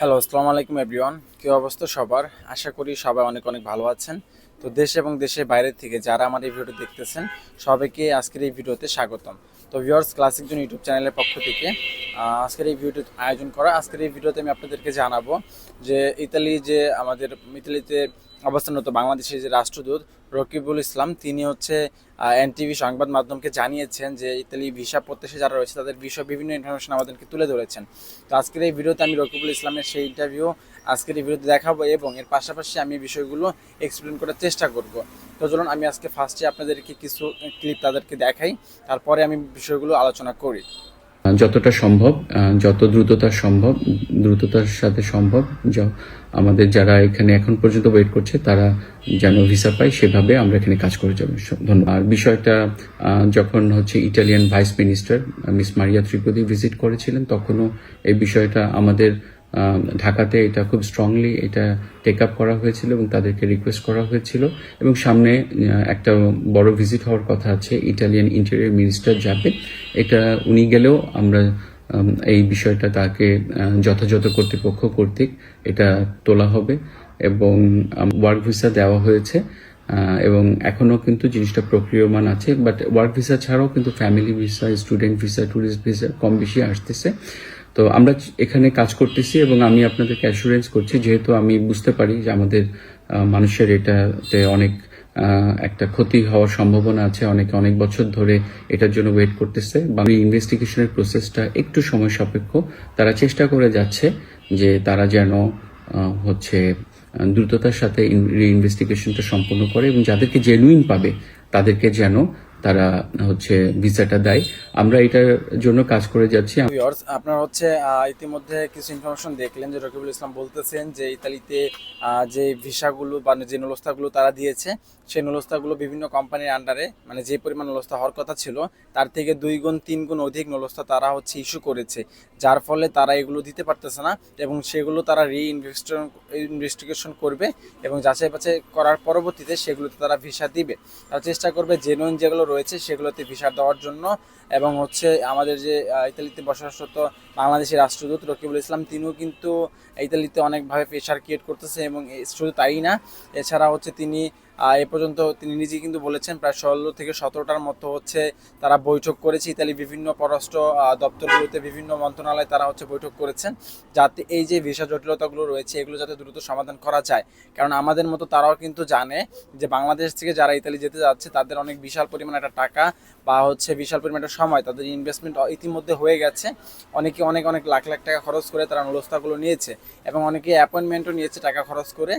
Hello আসসালামু আলাইকুম everyone কী অবস্থা সবার? আশা করি সবাই অনেক অনেক ভালো আছেন। তো দেশ এবং দেশের বাইরে থেকে যারা আমার এই ভিডিওটি দেখতেছেন, সবাইকে আজকের এই ভিডিওতে স্বাগতম। তো ভিউয়ার্স ক্লাসিক জন ইউটিউব চ্যানেলের পক্ষ থেকে আজকের এই ভিডিওটি আয়োজন করা, আজকের এই ভিডিওতে আমি আপনাদেরকে জানাব যে ইতালি যে আমাদের, ইতালিতে অবস্থানরত বাংলাদেশের যে রাষ্ট্রদূত রকিবুল ইসলাম, তিনি হচ্ছে এনটিভি সংবাদ মাধ্যমকে জানিয়েছেন যে ইতালি ভিসা প্রত্যাশী যারা রয়েছে, তাদের বিষয়ে বিভিন্ন ইনফরমেশন আমাদেরকে তুলে ধরেছেন। তো আজকের এই ভিডিওতে আমি রকিবুল ইসলামের সেই ইন্টারভিউ আজকের এই ভিডিওতে দেখাবো এবং এর পাশাপাশি আমি বিষয়গুলো এক্সপ্লেন করার চেষ্টা করব। তো চলুন, আমি আজকে ফার্স্টে আপনাদেরকে কিছু ক্লিপ তাদেরকে দেখাই, তারপরে আমি বিষয়গুলো আলোচনা করি। যতটা সম্ভব যত দ্রুততা সম্ভব, দ্রুততার সাথে সম্ভব আমাদের যারা এখানে এখন পর্যন্ত ওয়েট করছে, তারা যেন ভিসা পায়, সেভাবে আমরা এখানে কাজ করে যাব। ধন্যবাদ। আর বিষয়টা যখন হচ্ছে Italian vice minister Miss Maria Tripodi visit করেছিলেন, তখনও এই বিষয়টা আমাদের ঢাকাতে এটা খুব স্ট্রংলি এটা টেক আপ করা হয়েছিল এবং তাদেরকে রিকোয়েস্ট করা হয়েছিল। এবং সামনে একটা বড় ভিজিট হওয়ার কথা আছে ইটালিয়ান ইন্টেরিয়র মিনিস্টার যাবে। এটা উনি গেলেও আমরা এই বিষয়টা তাকে যথাযথ কর্তৃপক্ষ কর্তৃক এটা তোলা হবে এবং ওয়ার্ক ভিসা দেওয়া হয়েছে। এবং এখনও কিন্তু জিনিসটা প্রক্রিয়মান আছে বাট ওয়ার্ক ভিসা ছাড়াও কিন্তু family visa student visa tourist visa কম বেশি আসতেছে। তো আমরা এখানে কাজ করতেছি এবং আমি আপনাদেরকে অ্যাসুরেন্স করছি, যেহেতু আমি বুঝতে পারি যে আমাদের মানুষের এটাতে অনেক একটা ক্ষতি হওয়ার সম্ভাবনা আছে। অনেকে অনেক বছর ধরে এটার জন্য ওয়েট করতেছে। বা ইনভেস্টিগেশনের প্রসেসটা একটু সময় সাপেক্ষ। তারা চেষ্টা করে যাচ্ছে যে তারা যেন হচ্ছে দ্রুততার সাথে ইনভেস্টিগেশনটা সম্পন্ন করে এবং যাদেরকে জেনুইন পাবে, তাদেরকে যেন তারা হচ্ছে ভিসাটা দেয়। আমরা এটার জন্য কাজ করে যাচ্ছি। আপনার হচ্ছে ইতিমধ্যে কিছু ইনফরমেশন দেখলেন যে রকিবুল ইসলাম বলতেছেন যে ইতালিতে যে ভিসাগুলো বা যে নলস্তাগুলো তারা দিয়েছে, সেই নলস্তাগুলো বিভিন্ন কোম্পানির আন্ডারে মানে যে পরিমাণ নলস্তা হওয়ার কথা ছিল, তার থেকে দুই গুণ, তিন গুণ অধিক নলস্তা তারা হচ্ছে ইস্যু করেছে। যার ফলে তারা এগুলো দিতে পারতেছে না এবং সেগুলো তারা রি ইনভেস্টিগেশন করবে এবং যাচাই বাছাই করার পরবর্তীতে সেগুলোতে তারা ভিসা দিবে। তারা চেষ্টা করবে জেনুইন যেগুলো রয়েছে সেগুলোতে ভিসা দেওয়ার জন্য এবং হচ্ছে আমাদের যে ইতালিতে বসবাসরত বাংলাদেশের রাষ্ট্রদূত রকিবুল ইসলাম, তিনিও কিন্তু ইতালিতে অনেকভাবে প্রেশার ক্রিয়েট করতেছে এবং শুধু তাই না, এছাড়া হচ্ছে তিনি এ পর্যন্ত তিনি নিজেই কিন্তু বলেছেন, প্রায় ষোলো থেকে সতেরোটার মতো হচ্ছে তারা বৈঠক করেছে। ইতালি বিভিন্ন পররাষ্ট্র দপ্তরগুলোতে বিভিন্ন মন্ত্রণালয়ে তারা হচ্ছে বৈঠক করেছেন যাতে এই যে ভিসা জটিলতাগুলো রয়েছে, এগুলো যাতে দ্রুত সমাধান করা যায়। কারণ আমাদের মতো তারাও কিন্তু জানে যে বাংলাদেশ থেকে যারা ইতালি যেতে যাচ্ছে, তাদের অনেক বিশাল পরিমাণ একটা টাকা বা হচ্ছে বিশাল পরিমাণ একটা সময় তাদের ইনভেস্টমেন্ট ইতিমধ্যে হয়ে গেছে। অনেকে অনেক অনেক লাখ লাখ টাকা খরচ করে তারা নলস্তাগুলো নিয়েছে এবং অনেকে অ্যাপয়েন্টমেন্টও নিয়েছে টাকা খরচ করে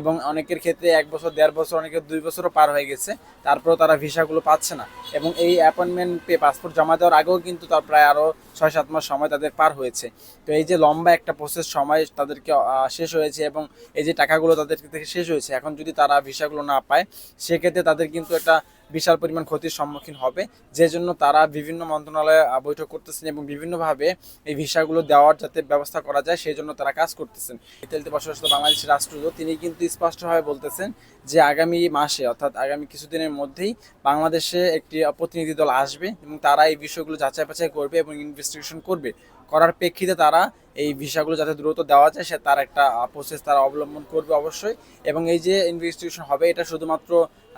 এবং অনেকের ক্ষেত্রে এক বছর, দেড় বছর অনেকের দুই বছরও পার হয়ে গেছে, তারপরেও তারা ভিসাগুলো পাচ্ছে না। এবং এই অ্যাপয়েন্টমেন্ট পে পাসপোর্ট জমা দেওয়ার আগেও কিন্তু তার প্রায় আরও ছয় সাত মাস সময় তাদের পার হয়েছে। তো এই যে লম্বা একটা প্রসেস সময় তাদেরকে শেষ হয়েছে এবং এই যে টাকাগুলো তাদের থেকে শেষ হয়েছে, এখন যদি তারা ভিসাগুলো না পায়, সেক্ষেত্রে তাদের কিন্তু একটা বিশাল পরিমাণ ক্ষতির সম্মুখীন হবে। যে জন্য তারা বিভিন্ন মন্ত্রণালয়ে বৈঠক করতেছেন এবং বিভিন্নভাবে এই ভিসাগুলো দেওয়ার যাতে ব্যবস্থা করা যায় সেই জন্য তারা কাজ করতেছেন। ইতালিতে বসবাসরত বাংলাদেশের রাষ্ট্রদূত, তিনি কিন্তু স্পষ্টভাবে বলতেছেন যে আগামী মাসে, অর্থাৎ আগামী কিছুদিনের মধ্যেই বাংলাদেশে একটি প্রতিনিধি দল আসবে এবং তারা এই বিষয়গুলো যাচাই বাছাই করবে এবং ইনভেস্টিগেশন করবে। করার প্রেক্ষিতে তারা এই ভিসাগুলো যাতে দ্রুত দেওয়া যায়, সে তার একটা প্রসেস তারা অবলম্বন করবে অবশ্যই। এবং এই যে ইনভেস্টিগেশন হবে, এটা শুধুমাত্র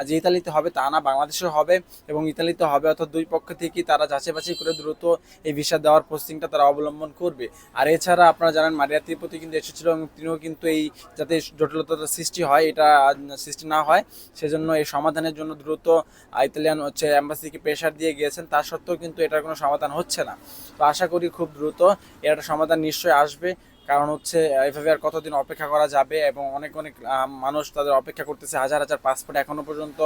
যে ইতালিতে হবে তা না, বাংলাদেশেও হবে এবং ইতালিতে হবে, অর্থাৎ দুই পক্ষ থেকেই তারা যাচাই বাছাই করে দ্রুত এই ভিসা দেওয়ার প্রসেসিংটা তারা অবলম্বন করবে। আর এছাড়া আপনারা জানেন, মারিয়া ত্রিপতি কিন্তু এসেছিল এবং তিনিও কিন্তু এই যাতে জটিলতার সৃষ্টি হয়, এটা সৃষ্টি না হয়, সেজন্য এই সমাধানের জন্য দ্রুত ইতালিয়ান হচ্ছে অ্যাম্বাসিকে প্রেশার দিয়ে গিয়েছেন। তা সত্ত্বেও কিন্তু এটার কোনো সমাধান হচ্ছে না। তো আশা করি খুব দ্রুত এর একটা সমাধান নিশ্চয়ই আসবে। কারণ হচ্ছে এভাবে আর কতদিন অপেক্ষা করা যাবে এবং অনেক অনেক মানুষ তাদের অপেক্ষা করতেছে, হাজার হাজার পাসপোর্ট এখনও পর্যন্ত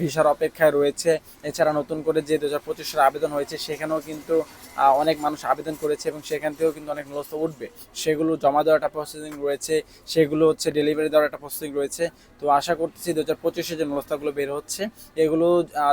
ভিসার অপেক্ষায় রয়েছে। এছাড়া নতুন করে যে দু হাজার পঁচিশের আবেদন হয়েছে, সেখানেও কিন্তু অনেক মানুষ আবেদন করেছে এবং সেখান থেকেও কিন্তু অনেক নলস্ত উঠবে। সেগুলো জমা দেওয়ার একটা প্রসেসিং রয়েছে, সেগুলো হচ্ছে ডেলিভারি দেওয়ার একটা প্রসেসিং রয়েছে। তো আশা করতেছি দু হাজার পঁচিশে যে নলস্তাগুলো বের হচ্ছে, এগুলো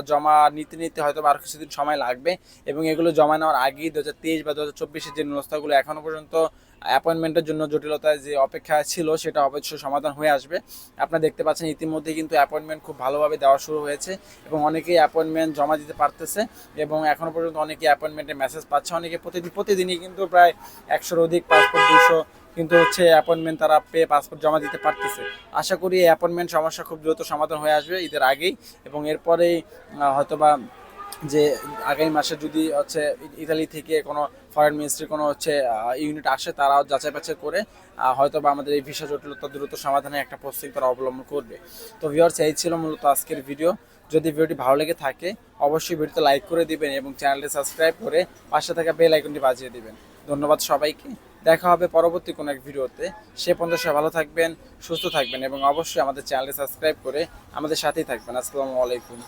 জমা নিতে নিতে হয়তো আরও কিছুদিন সময় লাগবে এবং এগুলো জমা নেওয়ার আগেই দু হাজার তেইশ বা দু হাজার চব্বিশে যে নলস্তাগুলো এখনও পর্যন্ত অ্যাপয়েন্টমেন্টের জন্য জটিলতায় যে অপেক্ষা ছিল, সেটা অবশ্যই সমাধান হয়ে আসবে। আপনারা দেখতে পাচ্ছেন ইতিমধ্যে কিন্তু অ্যাপয়েন্টমেন্ট খুব ভালোভাবে দেওয়া শুরু হয়েছে এবং অনেকেই অ্যাপয়েন্টমেন্ট জমা দিতে পারতেছে এবং এখনও পর্যন্ত অনেকে অ্যাপয়েন্টমেন্টের মেসেজ পাচ্ছে। অনেকে প্রতিদিন, প্রতিদিনই কিন্তু প্রায় একশোর অধিক পাসপোর্ট দুশো কিন্তু হচ্ছে অ্যাপয়েন্টমেন্ট তারা পেয়ে পাসপোর্ট জমা দিতে পারতেছে। আশা করি এই অ্যাপয়েন্টমেন্ট সমস্যা খুব দ্রুত সমাধান হয়ে আসবে ঈদের আগেই এবং এরপরেই হয়তোবা যে আগামী মাসে যদি হচ্ছে ইতালি থেকে কোনো ফরেন মিনিস্ট্রি কোনো হচ্ছে ইউনিট আসে, তারাও যাচাই বাছাই করে হয়তো বা আমাদের এই ভিসা জটিলতা দ্রুত সমাধানে একটা প্রস্তুতি তারা অবলম্বন করবে। তো ভিউয়ার্স এই ছিল মূলত আজকের ভিডিও যদি ভিডিওটি ভালো লেগে থাকে, অবশ্যই ভিডিওতে লাইক করে দিবেন এবং চ্যানেলটি সাবস্ক্রাইব করে পাশে থাকা বেল আইকনটি বাজিয়ে দিবেন। ধন্যবাদ সবাইকে। দেখা হবে পরবর্তী কোনো এক ভিডিওতে সে পর্যন্ত সবাই ভালো থাকবেন, সুস্থ থাকবেন এবং অবশ্যই আমাদের চ্যানেলটি সাবস্ক্রাইব করে আমাদের সাথেই থাকবেন। আসসালামু আলাইকুম।